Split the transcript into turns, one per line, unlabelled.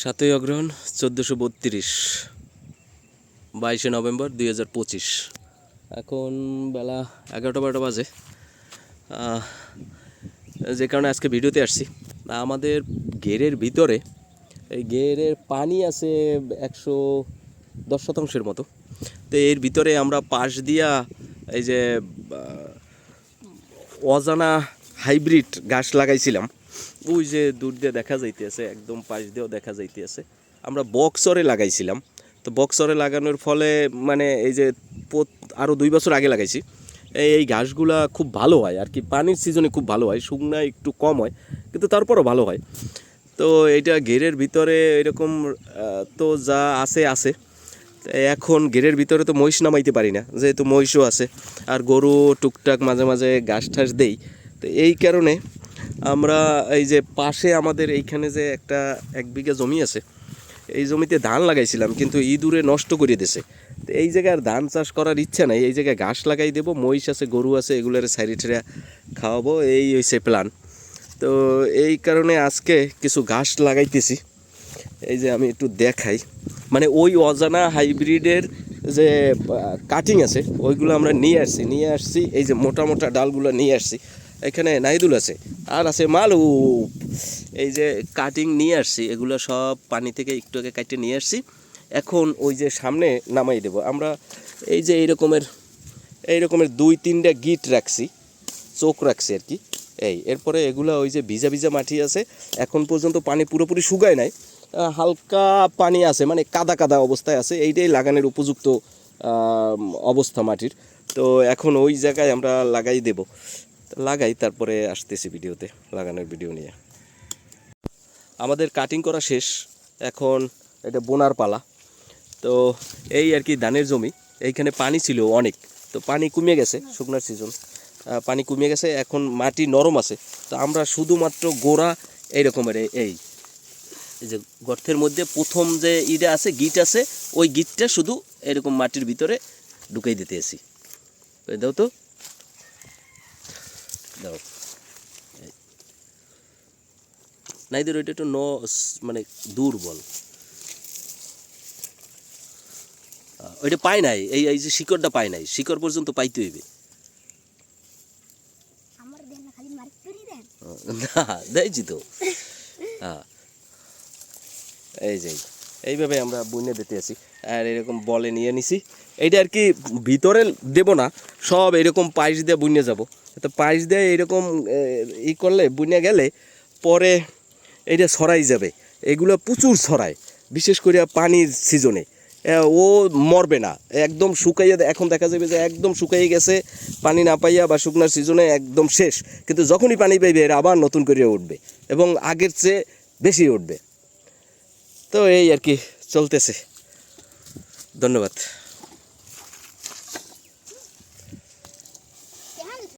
সাতই অগ্রহণ চোদ্দোশো বত্রিশ, বাইশে নভেম্বর দুই হাজার পঁচিশ। এখন বেলা এগারোটা বারোটা বাজে। যে কারণে আজকে ভিডিওতে আসছি। আমাদের গেরের ভিতরে, এই গেরের পানি আছে একশো দশ শতাংশের মতো। তো এর ভিতরে আমরা পাশ দিয়া এই যে অজানা হাইব্রিড গাছ লাগাইছিলাম। ওই যে দূর দিয়ে দেখা যাইতেছে, একদম পাশ দিয়েও দেখা যাইতেছে। আমরা বক্সরে লাগাইছিলাম। তো বক্সরে লাগানোর ফলে মানে এই যে আরও দুই বছর আগে লাগাইছি, এই এই ঘাসগুলা খুব ভালো হয় আর কি। পানির সিজনে খুব ভালো হয় শুকনায় একটু কম হয়, কিন্তু তারপরও ভালো হয়। তো এটা ঘেরের ভিতরে এরকম তো যা আছে আছে। এখন ঘেরের ভিতরে তো মহিষ নামাইতে পারি না, যেহেতু মহিষও আছে। আর গরু টুকটাক মাঝে মাঝে ঘাস ঠাস দেই। তো এই কারণে আমরা এই যে পাশে আমাদের এইখানে যে একটা এক বিঘা জমি আছে, এই জমিতে ধান লাগাইছিলাম, কিন্তু ইঁদুরে নষ্ট করে দিছে। তো এই জায়গায় ধান চাষ করার ইচ্ছা নাই, এই জায়গায় ঘাস লাগাই দেবো, মহিষ আছে, গরু আছে, এগুলোর সাইডে ঠেড়ে খাওয়াবো, এই হয়েছে প্ল্যান তো এই কারণে আজকে কিছু ঘাস লাগাইতেছি, এই যে আমি একটু দেখাই। মানে ওই অজানা হাইব্রিডের যে কাটিং আছে, ওইগুলো আমরা নিয়ে আসছি নিয়ে আসছি, এই যে মোটা মোটা ডালগুলো নিয়ে আসছি। এখানে নাইদুল আছে। আর আছে মালু এই যে কাটিং নিয়ে আসছি, এগুলো সব পানি থেকে একটু আগে কাটিয়ে নিয়ে আসছি। এখন ওই যে সামনে নামাই দেব। আমরা এই যে এই রকমের এই রকমের দুই তিনটা গিট রাখছি, চোখ রাখছি আর কি। এই, এরপরে এগুলো ওই যে ভিজা ভিজা মাটি আছে, এখন পর্যন্ত পানি পুরোপুরি শুকায় নাই। হালকা পানি আছে মানে কাদা কাদা অবস্থায় আছে। এইটাই লাগানোর উপযুক্ত অবস্থা মাটির। তো এখন ওই জায়গায় আমরা লাগাই দেব। লাগাই, তারপরে আসতেছি ভিডিওতে, লাগানোর ভিডিও নিয়ে। আমাদের কাটিং করা শেষ। এখন এটা বোনার পালা। তো এই আর কি ধানের জমি, এইখানে পানি ছিল অনেক। তো পানি কমে গেছে, শুকনার সিজন পানি কমে গেছে, এখন মাটি নরম আছে। তো আমরা শুধুমাত্র গোড়া এই রকমের এই- যে গর্তের মধ্যে প্রথম যে ইটা আছে, গিট আছে, ওই গিটটা শুধু এরকম মাটির ভিতরে ঢুকাই দিতে দাও তো দাও। নাইদের ওইটা একটু ন মানে দুর্বল। ওইটা পায় নাই। এই এই যে শিকড়টা পায় নাই। শিকড় পর্যন্ত পাইতে হইবে।
আমার দেন না
দেখছি তো। হ্যাঁ এই যে এইভাবে আমরা বুনে দিতে আছি। আর এরকম বলে নিয়ে নিছি। এইটা আর কি ভিতরে দেব না, সব এরকম পাইস দিয়ে বুনে যাব। তো পাইস দিয়ে এরকম ই করলে, বুনে গেলে পরে এইটা ছড়াই যাবে। এগুলো প্রচুর ছড়ায়, বিশেষ করে পানির সিজনে। ও মরবে না। একদম শুকাইয়া এখন দেখা যাবে যে একদম শুকাইয়ে গেছে, পানি না পাইয়া বা শুকনার সিজনে একদম শেষ। কিন্তু যখনই পানি পাইবে, এরা আবার নতুন করে উঠবে এবং আগের চেয়ে বেশি উঠবে। তো এই আর কি চলতেছে। ধন্যবাদ।